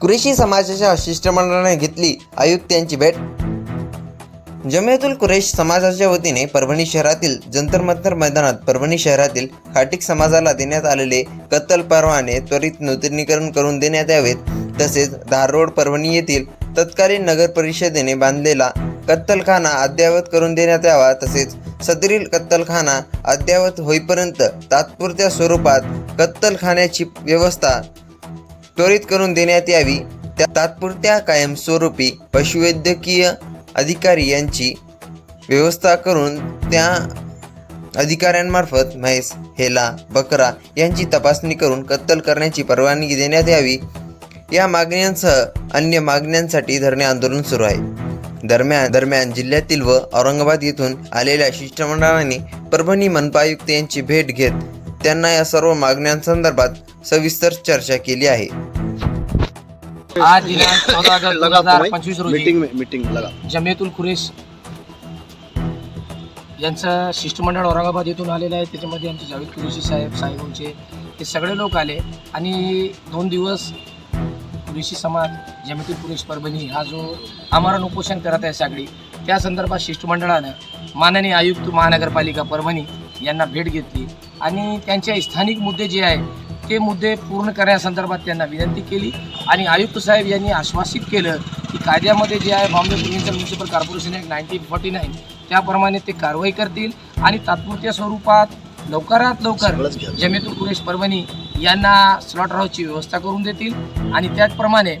कुरेशी समाजाच्या शिष्टमंडळाने घेतली आयुक्तांची भेट. जमियातुल कुरेश समाजाच्या वतीने परभणी शहरातील जंतर मंतर मैदानात परभणी शहरातील खाटिक समाजाला देण्यात आलेले कत्तल परवाने त्वरित नूतनीकरण करून देण्यात यावेत. तसेच धारोड परभणी येथील तत्कालीन नगर परिषदेने बांधलेला कत्तलखाना अद्ययावत करून देण्यात यावा. तसेच सदरील कत्तलखाना अद्ययावत होईपर्यंत तात्पुरत्या स्वरूपात कत्तलखान्याची व्यवस्था त्वरित करून देण्यात यावी. त्या तात्पुरत्या कायमस्वरूपी पशुवैद्यकीय अधिकारी यांची व्यवस्था करून त्या अधिकाऱ्यांमार्फत म्हैस हेला बकरा यांची तपासणी करून कत्तल करण्याची परवानगी देण्यात यावी. या मागण्यांसह अन्य मागण्यांसाठी धरणे आंदोलन सुरू आहे. दरम्यान दरम्यान जिल्ह्यातील व औरंगाबाद येथून आलेल्या शिष्टमंडळाने परभणी मनपा आयुक्त यांची भेट घेत त्यांना या सर्व मागण्यांसंदर्भात सविस्तर चर्चा केली आहे. आज दिनांक चौदा ऑगस्ट दोन लगा हजार भाई. पंचवीस रोजी मीटिंग में मीटिंग लगा. जमियतुल खुरेश यांचं शिष्टमंडळ औरंगाबाद येथून आलेलं आहे. त्याच्यामध्ये आमचे जावेद कुरेशी साहेब साहेबांचे हे सगळे लोक आले. आणि दोन दिवस कुरेशी समाज जमियतुल कुरेश परभणी हा जो आमरण उपोषण करत आहे सगळी त्या संदर्भात शिष्टमंडळानं माननीय आयुक्त महानगरपालिका परभणी यांना भेट घेतली. आणि त्यांचे स्थानिक मुद्दे जे आहे ते मुद्दे पूर्ण करण्यासंदर्भात त्यांना विनंती केली आणि आयुक्त साहेब यांनी आश्वासित केलं की कायद्यामध्ये जे आहे Bombay provincial municipal corporation act nineteen forty nine त्याप्रमाणे ते कारवाई करतील आणि तात्पुरत्या स्वरूपात लवकरात लवकर. जमितुल कुरेश परभणी यांना स्लॉट हाऊसची व्यवस्था करून देतील आणि त्याचप्रमाणे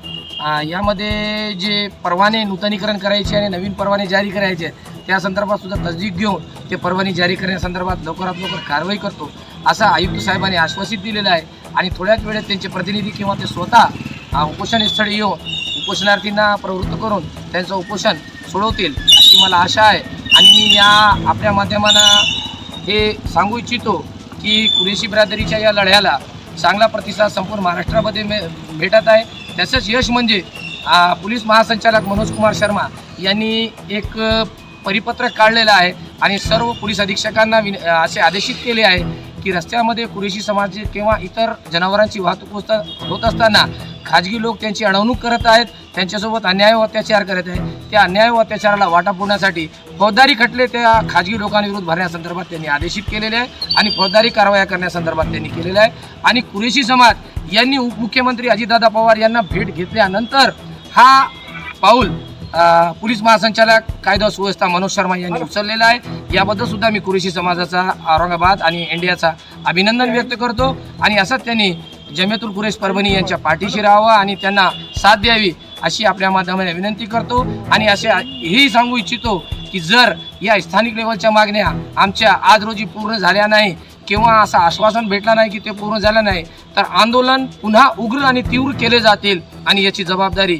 यामध्ये जे परवाने नूतनीकरण करायचे आणि नवीन परवाने जारी करायचे त्या संदर्भात सुद्धा तसदीक घेऊन ते परवाने जारी करण्यासंदर्भात लवकरात लवकर कारवाई करतो असं आयुक्त साहेबांनी आश्वासित दिलेलं आहे. आणि थोड्याच वेळेत त्यांचे प्रतिनिधी किंवा ते स्वतः उपोषणस्थळी येऊन उपोषणार्थींना प्रवृत्त करून त्यांचं उपोषण सोडवतील अशी मला आशा आहे. आणि मी या आपल्या माध्यमानं हे सांगू इच्छितो की कुरेशी ब्रादरीच्या या लढ्याला चांगला प्रतिसाद संपूर्ण महाराष्ट्रामध्ये मे भेटत आहे. त्याचंच यश म्हणजे पोलीस महासंचालक मनोज कुमार शर्मा यांनी एक परिपत्रक काढलेलं आहे. आणि सर्व पोलीस अधीक्षकांना विन असे आदेशित केले आहे की रस्त्यामध्ये कुरेशी समाज किंवा इतर जनावरांची वाहतूक होत असताना खाजगी लोक त्यांची अडवणूक करत आहेत त्यांच्यासोबत अन्याय व अत्याचार करत आहेत. त्या अन्याय व अत्याचाराला वाटा फोडण्यासाठी फौजदारी खटले त्या खाजगी लोकांविरुद्ध भरण्यासंदर्भात त्यांनी आदेशित केलेले आहे आणि फौजदारी कारवाया करण्यासंदर्भात त्यांनी केलेलं आहे. आणि कुरेशी समाज यांनी उपमुख्यमंत्री अजितदादा पवार यांना भेट घेतल्यानंतर हा पाऊल पोलीस महासंचालक कायदा सुव्यवस्था मनोज शर्मा यांनी उचललेला आहे. याबद्दल सुद्धा मी कुरेशी समाजाचा औरंगाबाद आणि इंडियाचा अभिनंदन व्यक्त करतो. आणि असंच त्यांनी जमेतुल कुरेश परभणी यांच्या पाठीशी राहावं आणि त्यांना साथ द्यावी अशी आपल्या माध्यमाने विनंती करतो. आणि असे हेही सांगू इच्छितो की जर या स्थानिक लेवलच्या मागण्या आमच्या आज रोजी पूर्ण झाल्या नाही किंवा असं आश्वासन भेटलं नाही की ते पूर्ण झालं नाही तर आंदोलन पुन्हा उग्र आणि तीव्र केले जातील आणि याची जबाबदारी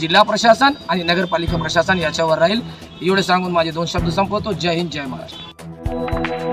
जिल्हा प्रशासन आणि नगरपालिका प्रशासन याच्यावर राहील. एवढे सांगून माझे दोन शब्द संपवतो. जय हिंद जय महाराष्ट्र.